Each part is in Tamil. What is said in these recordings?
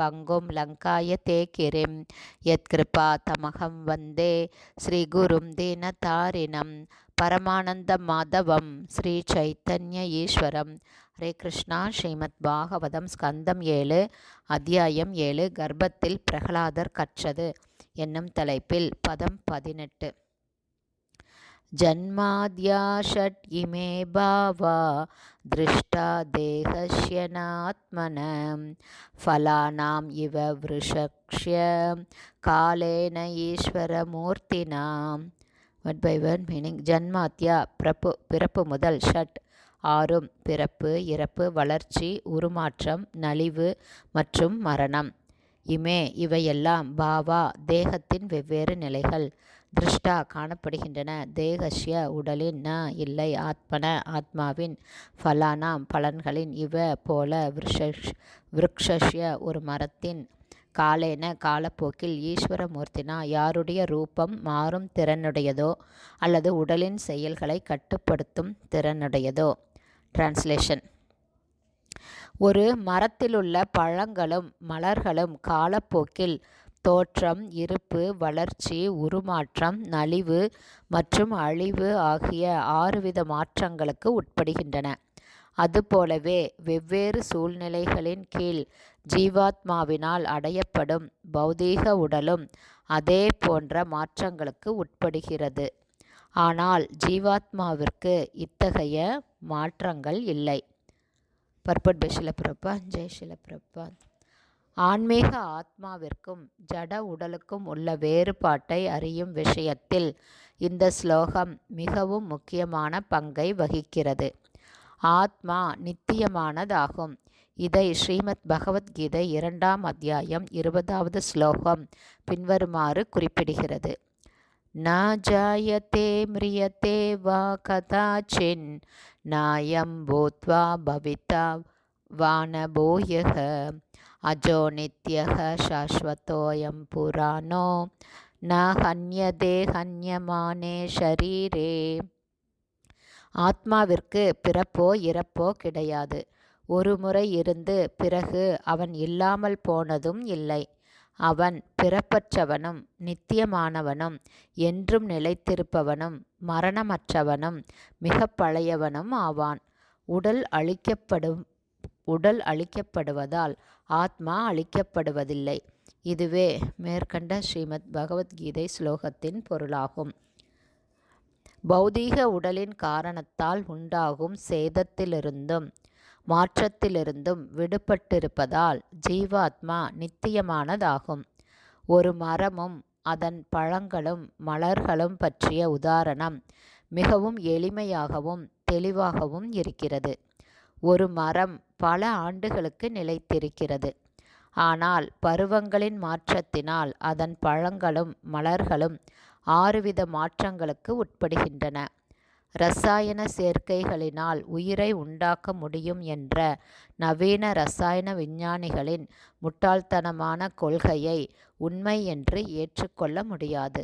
பங்கும் லங்காய தே கிரிம் யத்கிருபா தமகம் வந்தே. ஸ்ரீகுரும் தீனதாரிணம் பரமானந்த மாதவம். ஸ்ரீ சைத்தன்ய ஈஸ்வரம். ஹரே கிருஷ்ணா. ஸ்ரீமத் பாகவதம் ஸ்கந்தம் ஏழு. அத்தியாயம் ஏழு. கர்ப்பத்தில் பிரகலாதர் கற்றது. என்னும் தலைப்பில் பதம் பதினெட்டு. जन्माद्या षट् इमे भावा दृष्टा देहस्य नात्मनं फलानाम् इव वृषक्ष्य कालेन ஈஸ்வரமூர்த்தினாம் வட் பை வட் மீனிங் ஜன்மாத்யா பிறப்பு பிறப்பு முதல் ஷட் ஆறும் பிறப்பு இறப்பு வளர்ச்சி உருமாற்றம் நலிவு மற்றும் மரணம் இமே இவையெல்லாம் பாவா தேகத்தின் வெவ்வேறு நிலைகள் திருஷ்டா காணப்படுகின்றன. தேகஷ்ய உடலின் ந இல்லை. ஆத்மன ஆத்மாவின் ஃபலானாம் பலன்களின் இவ போல விருஷஷ் விருக்ஷஷ்ய ஒரு மரத்தின் காலேன காலப்போக்கில் ஈஸ்வரமூர்த்தினா யாருடைய ரூபம் மாறும் திறனுடையதோ அல்லது உடலின் செயல்களை கட்டுப்படுத்தும் திறனுடையதோ? டிரான்ஸ்லேஷன் ஒரு மரத்திலுள்ள பழங்களும் மலர்களும் காலப்போக்கில் தோற்றம் இருப்பு வளர்ச்சி உருமாற்றம் நலிவு மற்றும் அழிவு ஆகிய ஆறுவித மாற்றங்களுக்கு உட்படுகின்றன. அதுபோலவே வெவ்வேறு சூழ்நிலைகளின் கீழ் ஜீவாத்மாவினால் அடையப்படும் பௌதீக உடலும் அதே போன்ற மாற்றங்களுக்கு உட்படுகிறது. ஆனால் ஜீவாத்மாவிற்கு இத்தகைய மாற்றங்கள் இல்லை. பர்பட் பை ஷிலப்பிரப்பா ஜெய் ஷிலப்பிரப்பா ஆன்மீக ஆத்மாவிற்கும் ஜட உடலுக்கும் உள்ள வேறுபாட்டை அறியும் விஷயத்தில் இந்த ஸ்லோகம் மிகவும் முக்கியமான பங்கை வகிக்கிறது. ஆத்மா நித்தியமானதாகும். இதை ஸ்ரீமத் பகவத்கீதை இரண்டாம் அத்தியாயம் இருபதாவது ஸ்லோகம் பின்வருமாறு குறிப்பிடுகிறது. ந वा कदाचिन् வா भूत्वा நாயம் वा பவிதா வானபோயக அஜோ नित्यः शाश्वतोऽयं पुराणो। न हन्यदे हन्यमाने ஆத்மாவிற்கு பிறப்போ இறப்போ கிடையாது. ஒரு முறை இருந்து பிறகு அவன் இல்லாமல் போனதும் இல்லை. அவன் பிறப்பற்றவனும் நித்தியமானவனும் என்றும் நிலைத்திருப்பவனும் மரணமற்றவனும் மிக பழையவனும் ஆவான். உடல் அழிக்கப்படும் உடல் அழிக்கப்படுவதால் ஆத்மா அழிக்கப்படுவதில்லை. இதுவே மேற்கண்ட ஸ்ரீமத் பகவத்கீதை ஸ்லோகத்தின் பொருளாகும். பௌதீக உடலின் காரணத்தால் உண்டாகும் சேதத்திலிருந்தும் மாற்றத்திலிருந்தும் விடுபட்டிருப்பதால் ஜீவாத்மா நித்தியமானதாகும். ஒரு மரமும் அதன் பழங்களும் மலர்களும் பற்றிய உதாரணம் மிகவும் எளிமையாகவும் தெளிவாகவும் இருக்கிறது. ஒரு மரம் பல ஆண்டுகளுக்கு நிலைத்திருக்கிறது. ஆனால் பருவங்களின் மாற்றத்தினால் அதன் பழங்களும் மலர்களும் ஆறுவித மாற்றங்களுக்கு உட்படுகின்றன. ரசாயன சேர்க்கைகளினால் உயிரை உண்டாக்க முடியும் என்ற நவீன ரசாயன விஞ்ஞானிகளின் முட்டாள்தனமான கொள்கையை உண்மை என்று ஏற்றுக்கொள்ள முடியாது.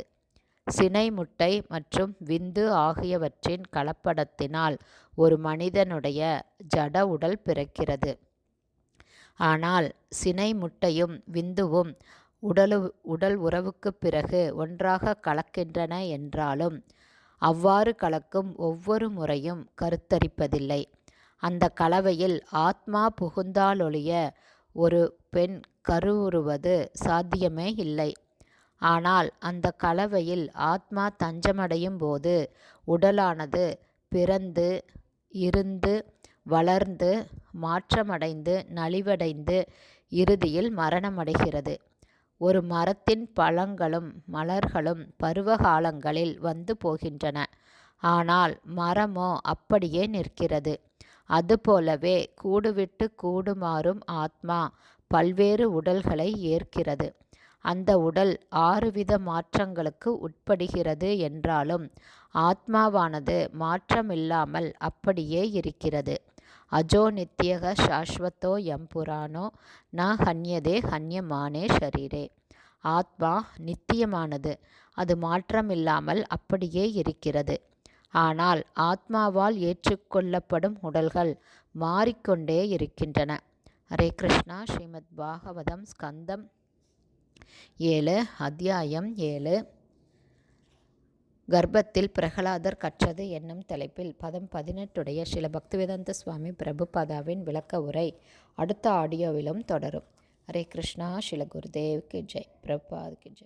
சினை முட்டை மற்றும் விந்து ஆகியவற்றின் கலப்படத்தினால் ஒரு மனிதனுடைய ஜட உடல் பிறக்கிறது. ஆனால் சினை முட்டையும் விந்துவும் உடலு உடல் உறவுக்கு பிறகு ஒன்றாக கலக்கின்றன என்றாலும் அவ்வாறு கலக்கும் ஒவ்வொரு முறையும் கருத்தரிப்பதில்லை. அந்த கலவையில் ஆத்மா புகுந்தாலொழிய ஒரு பெண் கருவுறுவது சாத்தியமே இல்லை. ஆனால் அந்த கலவையில் ஆத்மா தஞ்சமடையும் போது உடலானது பிறந்து இருந்து வளர்ந்து மாற்றமடைந்து நலிவடைந்து இறுதியில் மரணமடைகிறது. ஒரு மரத்தின் பழங்களும் மலர்களும் பருவகாலங்களில் வந்து போகின்றன. ஆனால் மரமோ அப்படியே நிற்கிறது. அதுபோலவே கூடுவிட்டு கூடுமாறும் ஆத்மா பல்வேறு உடல்களை ஏற்கிறது. அந்த உடல் ஆறுவித மாற்றங்களுக்கு உட்படுகிறது என்றாலும் ஆத்மாவானது மாற்றமில்லாமல் அப்படியே இருக்கிறது. அஜோ நித்யக சாஸ்வத்தோ எம் புராணோ ந ஹன்யதே ஹன்யமானே ஷரீரே. ஆத்மா நித்தியமானது. அது மாற்றமில்லாமல் அப்படியே இருக்கிறது. ஆனால் ஆத்மாவால் ஏற்றுக்கொள்ளப்படும் உடல்கள் மாறிக்கொண்டே இருக்கின்றன. ஹரே கிருஷ்ணா. ஸ்ரீமத் பாகவதம் ஸ்கந்தம் ஏழு அத்தியாயம் ஏழு. கர்ப்பத்தில் பிரகலாதர் கற்றது என்னும் தலைப்பில் பதம் பதினெட்டுடைய சில பக்திவேதாந்த சுவாமி பிரபுபாதாவின் விளக்க உரை அடுத்த ஆடியோவிலும் தொடரும். ஹரே கிருஷ்ணா ஸ்ரீல குருதேவ்க்கு ஜெய். பிரபாத் ஜெய்.